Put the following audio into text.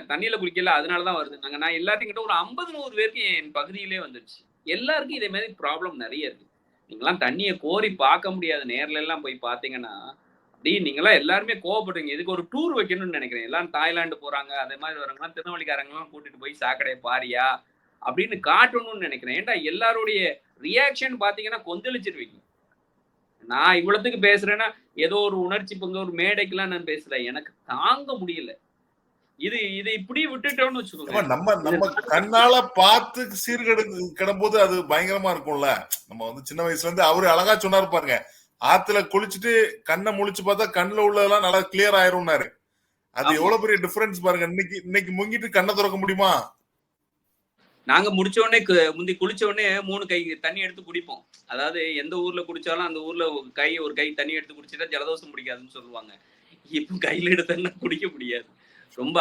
தண்ணியில குளிக்கல அதனாலதான் வருது. நாங்க நான் எல்லாத்தையும் கிட்ட ஒரு ஐம்பது நூறு பேருக்கு என் பகுதியிலே வந்துருச்சு. எல்லாருக்கும் இதே மாதிரி ப்ராப்ளம் நிறைய இருக்கு. நீங்களாம் தண்ணியை கோரி பார்க்க முடியாது நேர்ல எல்லாம் போய் பார்த்தீங்கன்னா அப்படியே நீங்களாம் எல்லாருமே கோவப்படுறீங்க இதுக்கு ஒரு டூர் வைக்கணும்னு நினைக்கிறேன். எல்லாம் தாய்லாந்து போறாங்க அதே மாதிரி வரவங்கலாம் திருநெல்வேலிக்காரங்களாம் கூட்டிட்டு போய் சாக்கடைய பாரியா அப்படின்னு காட்டணும்னு நினைக்கிறேன். ஏன்டா எல்லாருடைய ரியாக்ஷன் பாத்தீங்கன்னா கொந்தளிச்சிருவீங்க. நான் இவ்வளவுக்கு பேசுறேன்னா ஏதோ ஒரு உணர்ச்சி பங்கு ஒரு மேடைக்கெல்லாம் நான் பேசல. எனக்கு தாங்க முடியல. இது இது இப்படி விட்டுட்டோம்னு வச்சுக்கோங்க நம்ம நம்ம கண்ணால பார்த்து சீர்கெடு கிடம்போது அது பயங்கரமா இருக்கும்ல. நம்ம வந்து சின்ன வயசுல இருந்து அவரு அழகா சொன்னாரு பாருங்க. ஆத்துல குளிச்சுட்டு கண்ணை முழிச்சு பார்த்தா கண்ணுல உள்ளதெல்லாம் நல்லா கிளியர் ஆயிரும்னாரு. அது. எவ்வளவு பெரிய டிஃபரன்ஸ் பாருங்க. இன்னைக்கு இன்னைக்கு முங்கிட்டு கண்ணை திறக்க முடியுமா? நாங்க முடிச்ச உடனே முந்தி குளிச்ச உடனே மூணு கை தண்ணி எடுத்து குடிப்போம். அதாவது எந்த ஊர்ல குடிச்சாலும் அந்த ஊர்ல ஒரு கை ஒரு கை தண்ணி எடுத்து குடிச்சிட்டா ஜலதோஷம் பிடிக்காதுன்னு சொல்லுவாங்க. இப்போ கையில எடுத்தா குடிக்க முடியாது. ரொம்ப